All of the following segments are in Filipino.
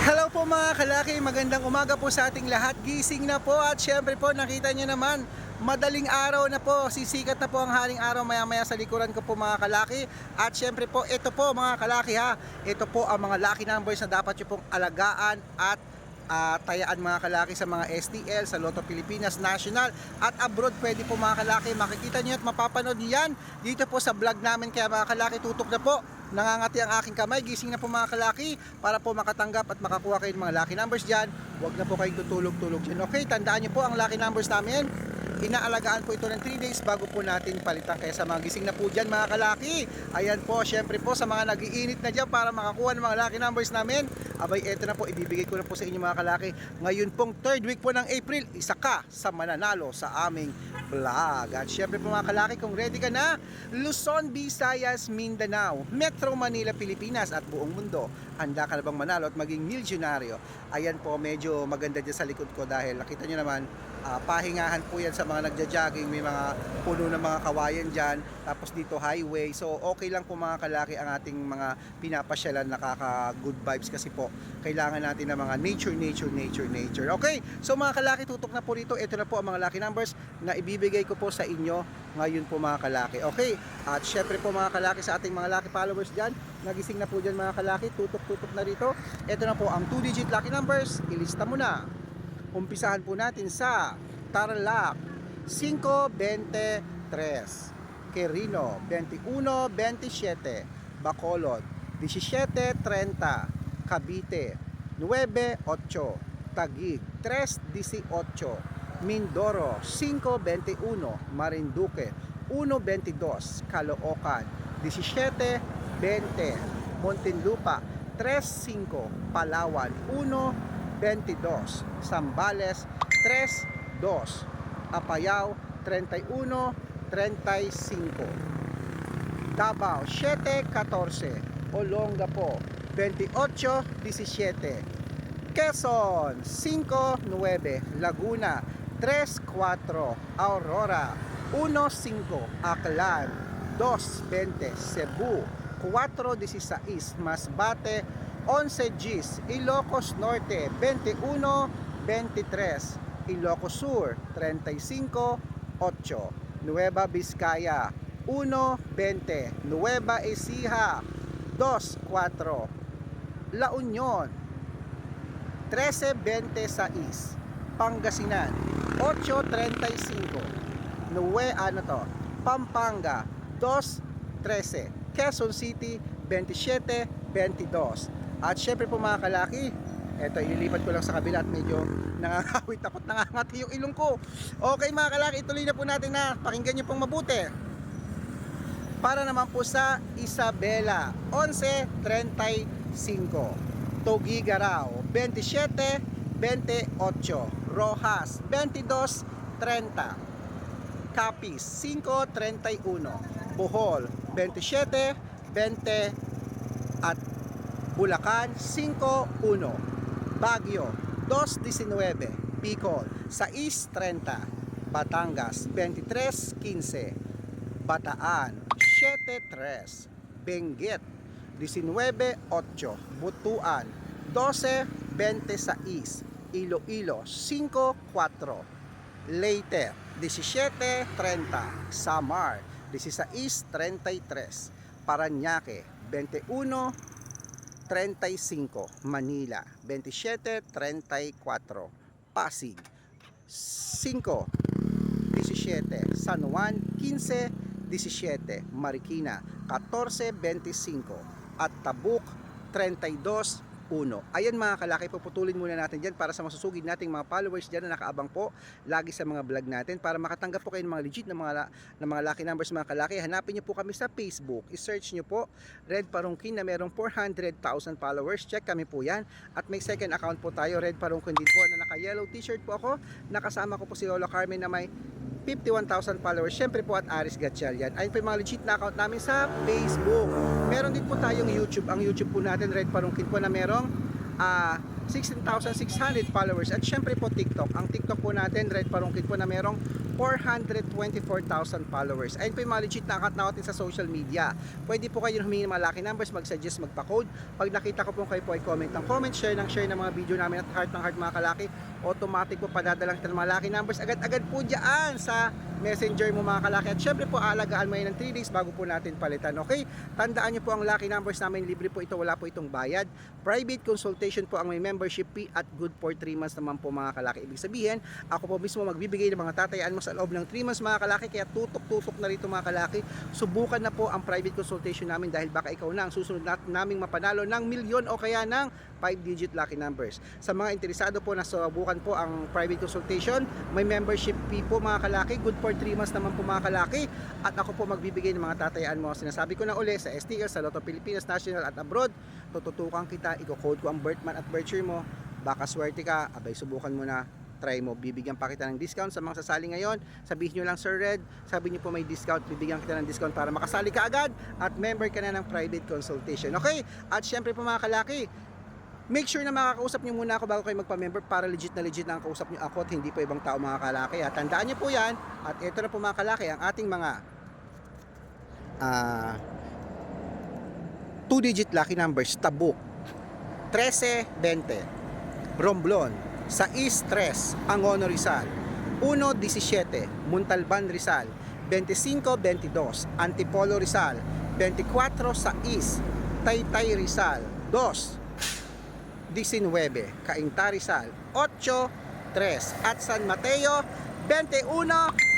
Hello po mga kalaki, magandang umaga po sa ating lahat. Gising na po at syempre po nakita nyo naman, madaling araw na po, sisikat na po ang haring araw maya maya sa likuran ko po mga kalaki. At syempre po, ito po mga kalaki ha, ito po ang mga lucky numbers na dapat nyo pong alagaan at ah, tayaan mga kalaki sa mga STL, sa Lotto Pilipinas National at abroad pwede po mga kalaki. Makikita nyo at mapapanood nyo yan dito po sa vlog namin. Kaya mga kalaki, tutok na po. Nangangati ang aking kamay. Gising na po mga kalaki para po makatanggap at makakuha kayo ng mga lucky numbers dyan. Huwag na po kayong tutulog-tulog dyan. Okay, tandaan nyo po ang lucky numbers namin. Inaalagaan po ito ng 3 days bago po natin palitan. Kaya sa mga gising na po dyan mga kalaki. Ayan po, syempre po sa mga nagiinit na dyan para makakuha ng mga lucky numbers namin. Abay, eto na po, ibibigay ko na po sa inyo mga kalaki. Ngayon pong third week po ng April, isa ka sa mananalo sa aming vlog. At syempre po mga kalaki, kung ready ka na, Luzon, Visayas, Mindanao, Metro Manila, Pilipinas at buong mundo. Handa ka na bang manalo at maging milyonaryo? Ayan po, medyo maganda dyan sa likod ko dahil nakita nyo naman, ah, pahingahan po yan sa mga nagja-jogging, may mga puno ng mga kawayan dyan, tapos dito highway. So okay lang po mga kalaki ang ating mga pinapasyalan nakaka good vibes kasi po kailangan natin ng mga nature, nature, nature, nature. Okay, so mga kalaki, tutok na po dito. Ito na po ang mga lucky numbers na ibibigay ko po sa inyo ngayon po mga kalaki. Okay, at syempre po mga kalaki sa ating mga lucky followers dyan, nagising na po dyan mga kalaki, tutok-tutok na rito. Ito na po ang 2-digit lucky numbers, ilista mo na. Umpisahan po natin sa Tarlac 523, Quirino 2127, Bacolod 1730, Cavite 98, Taguig 318, Mindoro 521, Marinduque 122, Caloocan 1720, Muntinlupa 35, Palawan 122, Sambales 32, Apayao 31, 35. Davao 7-14 Olongapo 28-17 Quezon 5-9 Laguna 3-4 Aurora 1-5 Aklan 2-20 Cebu 4-16 Masbate 11 Gis Ilocos Norte 21-23 Ilocos Sur 35-8 Nueva Vizcaya 1.20 Nueva Ecija 2.4 La Union 13.26 Pangasinan 8.35 Nue ano to Pampanga 2.13 Quezon City 27.22 At syempre po mga kalaki eto, ililipat ko lang sa kabila at medyo nangangawit ako at nangangati yung ilong ko. Okay mga kalaki, ituloy na po natin na pakinggan nyo pong mabuti. Para naman po sa Isabela, 11.35. Togigaraw, 27.28. Rojas, 22.30. Capiz, 5.31. Bohol, 27.20. At Bulacan, 5.1. Baguio, 2.19. Bicol, 6.30. Batangas, 23.15. Bataan, 7.3. Benguet, 19.8. Butuan, 12.26. Iloilo, 5.4. Leyte, 17.30. Samar, 16.33. Paranaque, 21 35 Manila 27.34 Pasig 5 17 San Juan 15 17 Marikina 14.25 at Tabuk 32 1. Ayan mga kalaki, puputulin muna natin dyan para sa masusugid nating mga followers dyan na nakaabang po lagi sa mga vlog natin para makatanggap po kayo ng mga legit na mga, na mga lucky numbers mga kalaki. Hanapin nyo po kami sa Facebook. I-search nyo po Red Parungkin na merong 400,000 followers. Check kami po yan. At may second account po tayo, Red Parungkin din po na naka-yellow t-shirt po ako. Nakasama ko po si Lolo Carmen na may 51,000 followers. Siyempre po at Aris Gatchalian. Ayun po yung mga legit na account namin sa Facebook. Meron din po tayong YouTube. Ang YouTube po natin, Red Parungkin po na merong ah 16,600 followers. At syempre po TikTok. Ang TikTok po natin, Red Parungkin po na merong 424,000 followers. Ayun po yung mga legit na account natin sa social media. Pwede po kayo humingi ng mga lucky numbers, mag-suggest, magpa-code. Pag nakita ko po kayo po ay comment ng comment, share ng share ng mga video namin at heart ng heart mga kalaki, automatic po padadalang ng mga lucky numbers agad-agad po dyan sa messenger mo mga kalaki. At syempre po, aalagaan mo yan ng 3 days bago po natin palitan. Okay? Tandaan nyo po ang lucky numbers namin. Libre po ito. Wala po itong bayad. Private consultation po ang may membership fee at good for 3 months naman po mga kalaki. Ibig sabihin, ako po mismo magbibigay ng mga tatayaan mo sa loob ng 3 months mga kalaki. Kaya tutok-tutok na rito mga kalaki. Subukan na po ang private consultation namin dahil baka ikaw na ang susunod nat naming mapanalo ng milyon o kaya ng 5-digit lucky numbers. Sa mga interesado po na subukan po ang private consultation, may membership fee po mga kalaki. Good for 3 months naman po mga kalaki. At ako po magbibigay ng mga tatayaan mo. Sinasabi ko na uli sa STL, sa Lotto Pilipinas National at abroad, tututukan kita, i-code ko ang birth month at birth year mo. Baka swerte ka, abay subukan mo na try mo. Bibigyan pa kita ng discount sa mga sasali ngayon. Sabihin nyo lang Sir Red, sabi nyo po may discount, bibigyan kita ng discount para makasali ka agad at member ka na ng private consultation. Okay? At syempre po mga kalaki, make sure na makakausap nyo muna ako bago kayo magpa-member para legit na legit na ang kausap nyo ako at hindi po ibang tao mga kalaki. At tandaan nyo po yan. At ito na po mga kalaki, ang ating mga ah 2-digit lucky numbers, tabuk. 13-20, Romblon, 6-3, Angono Rizal, 1-17, Muntalban Rizal, 25-22, Antipolo Rizal, 24-6, Taytay Rizal, 2, 19, Cainta Rizal, 8, 3, at San Mateo, 21,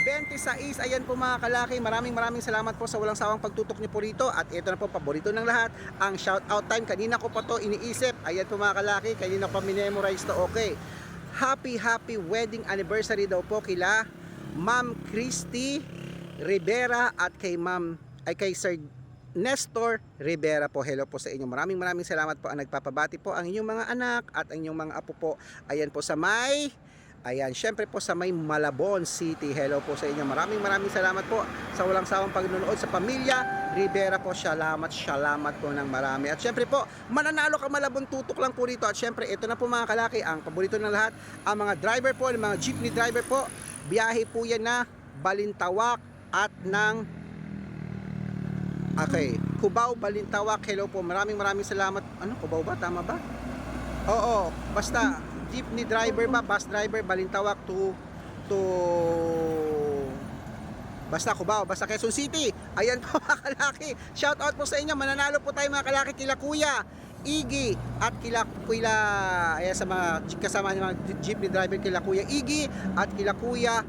26. Ayan po mga kalaki. Maraming maraming salamat po sa walang sawang pagtutok niyo po rito. At ito na po, paborito ng lahat, ang shout out time. Kanina ko pa to iniisip. Ayan po mga kalaki, kanina pa minemorize to. Okay. Happy, happy wedding anniversary daw po kila Ma'am Christy Rivera at kay Ma'am, ay kay Sir Nestor Rivera po. Hello po sa inyo. Maraming maraming salamat po ang nagpapabati po ang inyong mga anak at ang inyong mga apo po. Ayan po sa may Ayan, syempre po sa may Malabon City. Hello po sa inyo. Maraming maraming salamat po sa walang sawang pagnunood sa pamilya Rivera po. Salamat, salamat po ng marami. At syempre po, mananalo ka Malabon tutok lang po rito. At syempre, ito na po mga kalaki, ang paborito ng lahat, ang mga driver po, ang mga jeepney driver po. Biyahe po yan na Balintawak at ng Okay, Cubao, Balintawak. Hello po. Maraming maraming salamat. Ano, Cubao ba? Tama ba? Oo, basta jeepney driver ba, bus driver, Balintawak to to Basta Cubao, basta Quezon City. Ayan po mga kalaki. Shout out po sa inyo. Mananalo po tayo mga kalaki kila Kuya Iggy at kila Kuya ayan sa mga kasama ng mga jeepney driver kila Kuya Iggy at kila Kuya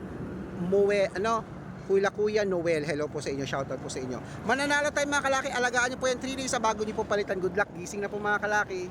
Moe ano Kuya Kuya Noel, hello po sa inyo, shoutout po sa inyo. Mananalo tayo mga kalaki, alagaan niyo po yan 3 days sa bago niyo po palitan. Good luck, gising na po mga kalaki.